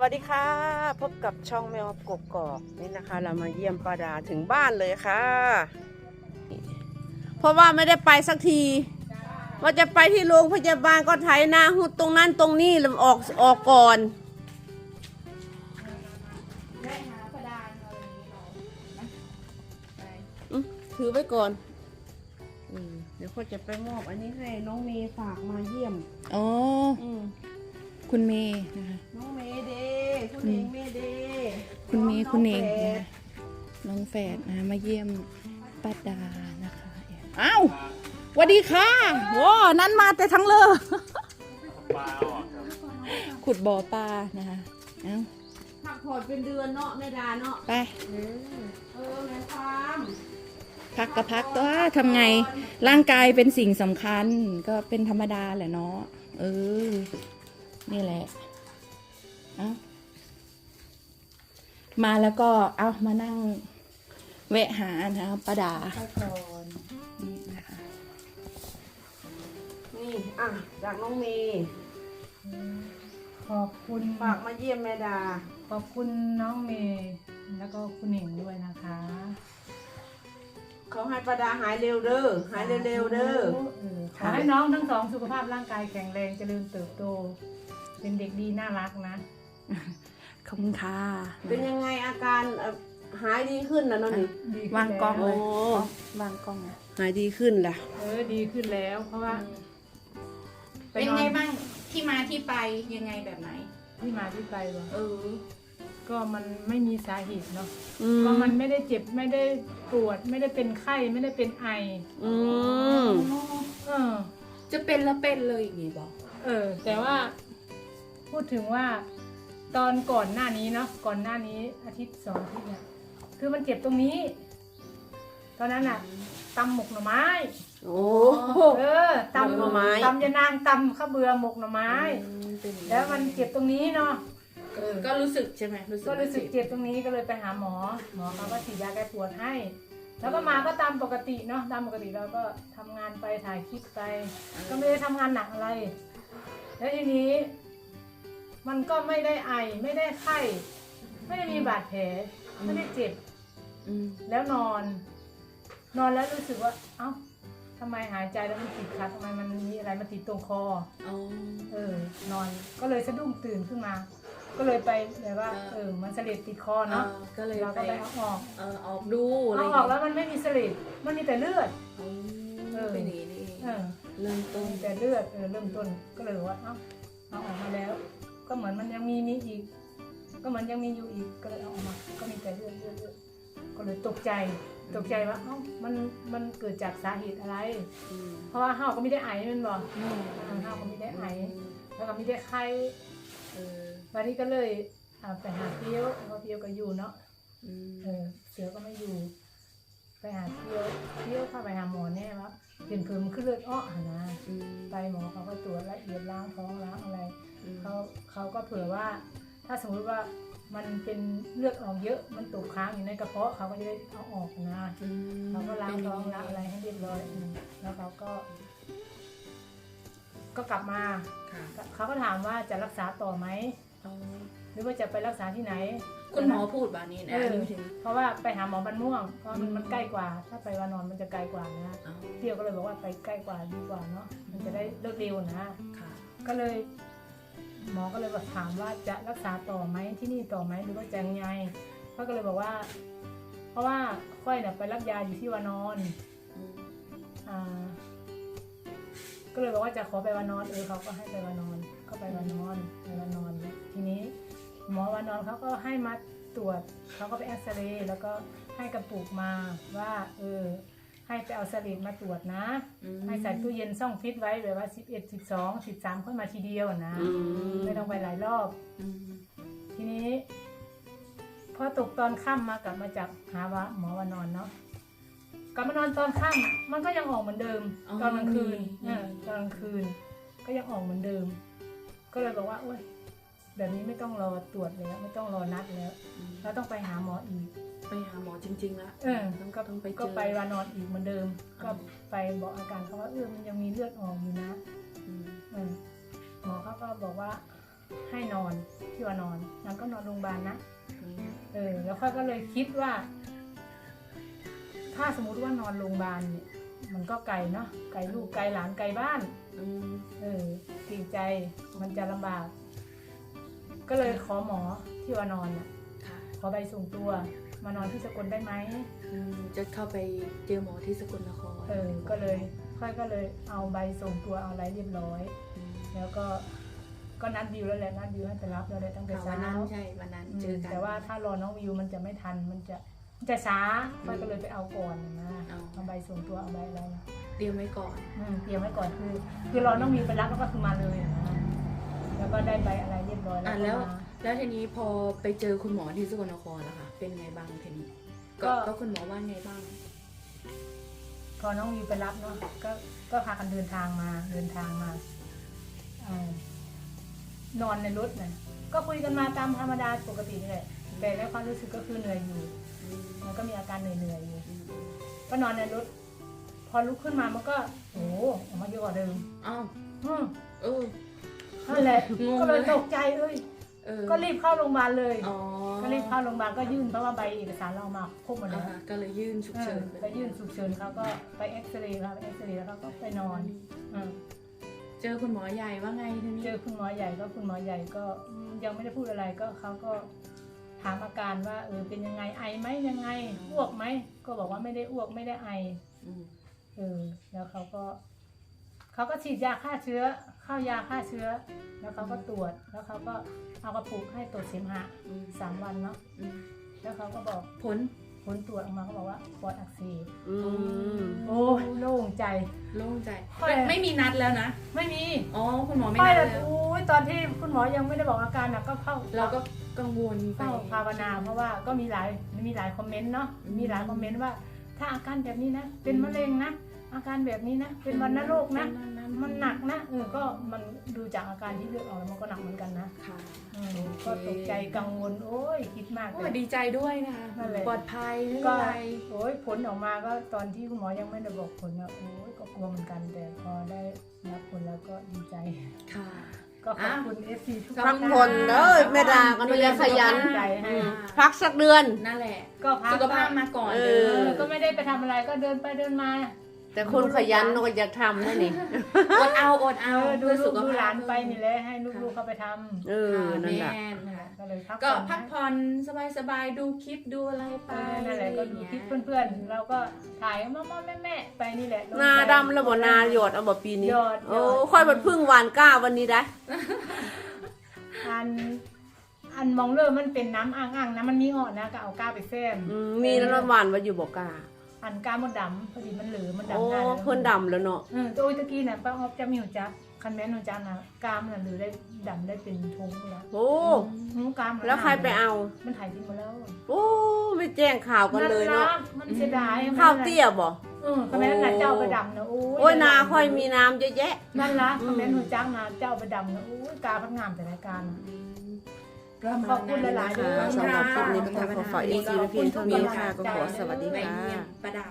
สวัสดีค่ะ พบกับช่องแมวกบกอกนี่นะคะ เรามาเยี่ยมป้าดาถึงบ้านเลยค่ะ เพราะว่าไม่ได้ไปสักที ว่าจะไปที่โรงพยาบาลก็ไถนาหุดตรงนั้นตรงนี้แล้วออกออกก่อนได้หาประดานอะไรอย่างนี้หรอนะไปอืมถือไว้ก่อนอืมเดี๋ยวเขาจะไปมอบอันนี้ให้น้องเมย์ฝากมาเยี่ยม อ๋ออืมคุณเมย์นะคะน้องเมย์เดย์ คุณเองเมย์เดย์คุณเมย์น้คุณเองแฝนะดน้องแฝดนะ มาเยี่ยมป้าดานะคะอ้าวสวัสดีค่ะโว้นั่นมาแต่ทั้งเลยขุดบ่อปลานะคะเอ้าพักผ่อนเป็นเดือนเนาะแม่ดาเนาะไปเออแม่ความพักก็พักตัวทำไงร่างกายเป็นสิ่งสำคัญก็เป็นธรรมดาแหละเนาะเออ นี่แหละ เอา มาแล้วก็เอามานั่งแวะหานะคะป้าดานี่นะคะนี่อะจากน้องเมย์ขอบคุณฝากมาเยี่ยมแม่ดา ขอบคุณน้องเมย์แล้วก็คุณเหน่งด้วยนะคะเขาให้ป้าดาหายเร็วเด้อหายเร็วๆเด้อเออขอให้น้องทั้งสองสุขภาพร่างกายแข็งแรงเจริญเติบโต เป็นเด็กดีน่ารักนะ ขอบคุณค่ะ เป็นยังไงอาการเอ่อหายดีขึ้นนะน้องนี่ดีขึ้นวางกล้องแเลยโอ้วางกล้องนะหายดีขึ้นล่ะ เออดีขึ้นแล้วเพราะว่าเป็นไงบ้างที่มาที่ไปยังไงแบบไหน ที่มาที่ไปวะเออ ก็มันไม่มีสาเหตุเนาะอืมก็มันไม่ได้เจ็บไม่ได้ปวด ไม่ได้เป็นไข้ไม่ได้เป็นไอ อืมเออ จะเป็นแล้วเป็นเลยอย่างนี้บอก เออ แต่ว่า พูดถึงว่า ตอนก่อนหน้านี้เนาะก่อนหน้านี้อาทิตย์สองอาทิตย์เนี่ยคือมันเจ็บตรงนี้ ตอนนั้นอะตำหมกหน่อไม้โอ้เออตำหมกหน่อไม้ตำยานางตำข้าวเบือหมกหน่อไม้ แล้วมันเจ็บตรงนี้เนาะเออก็รู้สึกใช่ไหมรู้สึกก็รู้สึกเจ็บตรงนี้ก็เลยไปหาหมอ หมอเขาก็ฉีดยาแก้ปวดให้ แล้วก็มาก็ตามปกติเนาะตามปกติเราก็ทำงานไปถ่ายคลิปไป ก็ไม่ได้ทำงานหนักอะไร แล้วทีนี้ มันก็ไม่ได้ไอไม่ได้ไข้ ไม่ได้มีบาดแผลไม่ได้เจ็บ อืมแล้วนอน นอนแล้วรู้สึกว่า เอ้าทำไมหายใจแล้วมันติดขัดทำไมมันมีอะไรมาติดตรงคอ อ๋อ เออนอนก็เลยสะดุ้งตื่นขึ้นมา ก็เลยไปแบบว่า เออ เออมันสลิดติดคอเนาะก็เลยเราไปก็ไปเอาออกเออออกดูอะไรเอาออกแล้วมันไม่มีสลิดมันมีแต่เลือดอ๋อเออ เป็นอย่างนี้นี่เองเออเริ่มต้นมีแต่เลือดเออเริ่มต้นก็เลยบอกว่าเอ้าเอาออกมาแล้ว ก็เหมือนมันยังมีมีอีก ก็เหมือนยังมีอยู่อีกก็เลยเอาออกมา ก็มีแต่เลือดเลือดเลือดก็เลยตกใจตกใจว่าเอ้ามันมันเกิดจากสาเหตุอะไรอืมเพราะว่าห้าวก็ไม่ได้ไอแมันบอกอืมห้าวก็ไม่ได้ไอแล้วก็ไม่ได้ไข้เออวันนี้ก็เลยอ่าไปหาเพียวเพราะเพียวก็อยู่เนาะอืมเออเสือก็ไม่อยู่ ไปหาเพียวเพียวเข้าไปหาหมอแน่ว่าเห็นเพิ่มขึ้นเลือดอ้อหั่นนะอืมไปหมอเขาก็ตรวจละเอียดล้างท้องล้างอะไรอืม เขาเขาก็เผื่อว่า ถ้าสมมติว่ามันเป็นเลือดออกเยอะมันตกค้างอยู่ในกระเพาะเขาก็จะได้เอาออกนะอืมเขาก็ล้างท้องเป็นล้างอะไรให้เรียบร้อยอืมแล้วเขาก็ ก็กลับมาค่ะเขาก็ถามว่าจะรักษาต่อไหมอ๋อหรือว่าจะไปรักษาที่ไหน คุณหมอพูดแบบนี้นะเอออันนี้ถึงเพราะว่าไปหาหมอบันม่วงเพราะมันอืมมันใกล้กว่า ถ้าไปวานอนมันจะไกลกว่านะอ๋อเที่ยวก็เลยบอกว่าไปใกล้กว่าดีกว่าเนาะมันจะได้เลิกเร็วนะค่ะก็เลย หมอก็เลยบอกถามว่าจะรักษาต่อไหมที่นี่ต่อไหมหรือว่าจะยังไงเขาก็เลยบอกว่า เพราะว่าค่อยเนี่ยไปรับยาอยู่ที่วานอนอ่าก็เลยบอกว่าจะขอไปวานอนเออเขาก็ให้ไปวานอนก็ไปวานอนไปวานอน ทีนี้ หมอวานอนเขาก็ให้มาตรวจเขาก็ไปเอ็กซเรย์แล้วก็ให้กระปุกมาว่าเออ ให้ไปเอาสลิดมาตรวจนะอืมให้ใส่ตู้เย็นซ่องฟิตไว้แบบว่าสิบเอ็ดสิบสองสิบสามค่อยมาทีเดียวนะอืมไม่ต้องไปหลายรอบอืมทีนี้พอตกตอนค่ำมากลับมาจากหาว่าหมอวานอนเนาะกลับมานอนตอนค่ำมันก็ยังออกเหมือนเดิม ตอนกลางคืนเออตอนกลางคืน ก็ยังออกเหมือนเดิม ก็เลยบอกว่าโอ๊ยแบบนี้ไม่ต้องรอตรวจแล้ว ไม่ต้องรอนัดแล้วอืมเราต้องไปหาหมออีก ไปหาหมอจริงๆแล้วเออต้องก็ต้องไปเจอก็ไปวานอนอีกเหมือนเดิมอ๋ก็อไปบอกอาการเขาว่าเออมันยังมีเลือดออกอยู่นะอืมเออหมอเขาก็บอกว่าให้นอนที่ว่านอนงั้นก็นอนโรงพยาบาลนะ เออแล้วค่อยก็เลยคิดว่า ถ้าสมมติว่านอนโรงพยาบาลเนี่ยมันก็ไกลเนาะไกลลูกไกลหลานไกลบ้าน อืมเออเกรงใจมันจะลำบาก ก็เลยขอหมอที่ว่านอนน่ะค่ะขอใบส่งตัว มานอนที่สกลได้ไหมอืมจะเข้าไปเจอหมอที่สกลนครเออก็เลยค่อยก็เลยเอาใบส่งตัวเอาอะไรเรียบร้อยอืมแล้วก็ก็นัดวิวแล้วแหละนัดวิวให้ไปรับแล้วแหละตั้งแต่ค่ะวันเช้านั้นใช่วันนั้นเจอกันแต่ว่าถ้ารอน้องวิวมันจะไม่ทันมันจะมันจะช้าค่อยก็เลยไปเอาก่อนนะเอาเอาใบส่งตัวเอาใบอะไรนะเตรียมไว้ก่อน อืมเตรียมไว้ก่อนคือ คือรอน้องวิวไปรับแล้วก็คือมาเลยนะแล้วก็ได้ใบอะไรเรียบร้อยแล้วอะก็แล้ว มา แล้วทีนี้พอไปเจอคุณหมอที่สกลนครแล้วค่ะ เป็นไงบ้างทีนี้ก็ก็ ก็คุณหมอว่าไงบ้าง พอน้องวิวไปรับเนาะก็ก็พากันเดินทางมาเดินทางมาเอ่อนอนในรถนะก็คุยกันมาตามธรรมดาปกตินี่แหละแต่ในความรู้สึกก็คือเหนื่อยอยู่ มันก็มีอาการเหนื่อยๆอยู่ก็นอนในรถ พอลุกขึ้นมามันก็โอ้โหออกมาเยอะกว่าเดิมอ้าวอืมเออนั่นแหละงงก็เลยเลย ตกใจเอ้ย เออก็รีบเข้าโรงพยาบาลเลย อ๋อก็รีบเข้าโรงพยาบาลก็ยื่นเพราะว่าใบเอกสารเราเอามาครบหมดอ่าแล้วฮะก็เลยยื่นฉุกเอเฉิอนไปยื่นฉุกเฉินเขาก็ไปเอ็กซเรย์ครับไปเอ็กซเรย์แล้วเขาก็ไปนอนอืมเจอคุณหมอใหญ่ว่าไงทีนี้เจอคุณหมอใหญ่ก็คุณหมอใหญ่ก็ยังไม่ได้พูดอะไรก็เขาก็ถามอาการว่าเออเป็นยังไงไอไหมยังไงอ้วกไหมก็บอกว่าไม่ได้อ้วกไม่ได้ไออืมเออแล้วเขาก็เขาก็ฉีดยาฆ่าเชื้อ เข้ายาฆ่าเชื้อ แล้วเขาก็ตรวจแล้วเขาก็เอากระปุกให้ตรวจเสมหะอืม สามวันเนาะอืม แล้วเขาก็บอกผลผลตรวจออกมาเขาบอกว่าปอดอักเสบอืมโอ้ยโล่งใจ โล่งใจค่อย ไม่ไม่มีนัดแล้วนะ ไม่มีอ๋อ คุณหมอไม่ค่อยนัดแบบแล้วโอ้ยตอนที่คุณหมอยังไม่ได้บอกอาการนะก็เข้า เราก็กังวลไปเข้าภาวนาเพราะว่าก็มีหลายมีหลายคอมเมนต์เนาะอืมมีหลายคอมเมนต์ว่า ถ้าอาการแบบนี้นะ เป็นมะเร็งนะ อาการแบบนี้นะ เป็นวัณโรคนะ มันหนักนะเออก็มันดูจากอาการที่เลือดออกแล้วมันก็หนักเหมือนกันนะค่ะ อืมโอเคก็ตกใจกังวลโอ้ยคิดมากโอ้เลยดีใจด้วยนะคะนั่นแหละ ปลอดภัยไม่ก็เป็นไรโอ้ยผลออกมาก็ตอนที่คุณหมอยังไม่ได้บอกผลนะโอ้ยก็กลัวเหมือนกันแต่พอได้รับผลแล้วก็ดีใจ ค่ะ ก็ขอบคุณเอฟซีทุกพักผ่อนเด้อแม่ดาก็ดูแลขยันใจให้พักสักเดือน นั่นแหละ ก็พักสุขภาพมาก่อนเอเด้เอออก็ไม่ได้ไปทำอะไรก็เดินไปเดินมา แต่คนขยันเราก็อยากทำนะนี่ อดเอาอดเอเอาอดูเพื่อลูสุกขดูหภาลาพนไปนี่แหละให้ลูกๆเข้าไปทำเออ นั่นแหละแม่นค่ะก็เลยพักก็ผ่อนพักผ่อนสบายๆดูคลิปดูอะไรไปเออนั่นแหละก็ดูคลิปเพื่อนๆเราก็ถ่ายมาม่าแม่ๆไปนี่แหละลงนาไปดำแล้วบ่นาหยดเอาบ่ปีนี้หยอดหยอด โอ้ค่อยบัดพึ่งหวานกล้าวันนี้ได้อันอันมองเริ่มมันเป็นน้ำอ่างๆนะมันมีอ่อนนะก็เอาก้าไปแซมอืมมีน้ำหวานว่าอยู่บ่กล้า อันก้ามดดำพอดีมันเหลือมันโอ้ดำได้แล้วเพิ่นดำแล้วเนาะเออตัวตะกี้น่ะป้าออฟจะมีหัวจักคันแม่นหัวจักนะกามน่ะหรือได้ดำได้เป็นทงแล้วโอ้หูกามแล้วใครไปเอา มันถ่ายทิ้งหมาแล้วโอ้ไม่แจ้งข่าวกันเลยเนาะล่มันเสียดายข้าวเตี้ยบ่เออคันแม่นน่ะเจ้าไปดำนะโอ้ยโอ้ยนาค่อยมีน้ำเยอะแยะนั่นละคันแม่นหัวจักนะเจ้าไปดำนะโอ้ยกาพังงามแต่รายการน่ะ ประมาณขอบคุณหลายๆนั้นด้วยนะคะสำหรับคลิปนี้ก็ต้องขอฝาก EC ไว้เพียงเท่านี้ค่ะ ก็ขอสวัสดีไปค่ะเยี่ยมประดับ